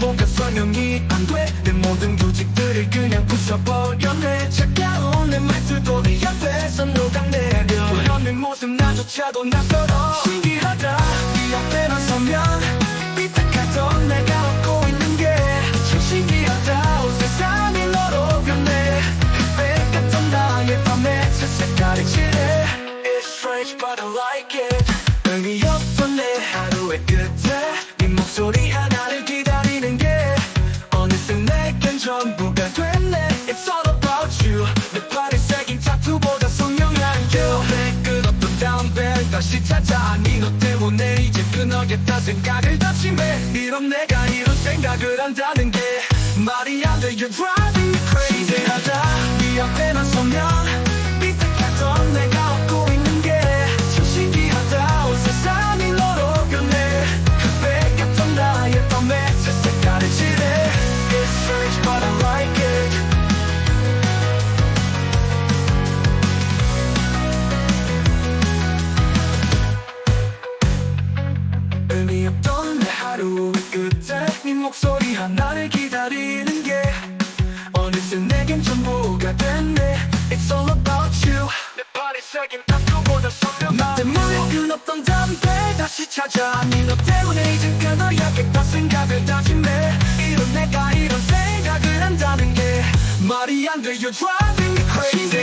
뭔가 설명이 안돼내 모든 규칙들을 그냥 부숴버렸네. 차가운 내 말투도 네 앞에서 녹아내려. 너는 모습 나조차도 낯설어. 신기하다. 네 앞에 나서면 삐딱하던 내가 얻고 있는 게 참 신기하다. 온 세상이 너로 변해. 흑백 같던 나의 밤에 새 색깔이 칠해. It's strange but I like it 찾아 네너 때문에 이제 끊어야겠다 생각을 다짐해. 이런 내가 이런 생각을 한다는 게 말이 안돼. You're driving me crazy. 하다 의미 없던 내 하루의 끝에 네 목소리 하나를 기다리는 게 어느새 내겐 전부가 됐네. It's all about you. 내 발이 새긴 타투보다 선명한 나 때문에 끊었던 담배 다시 찾아. 네너 때문에 이젠 끊어야겠다 생각을 다짐해. 이런 내가 이런 생각을 한다는 게 말이 안 돼 You're driving me crazy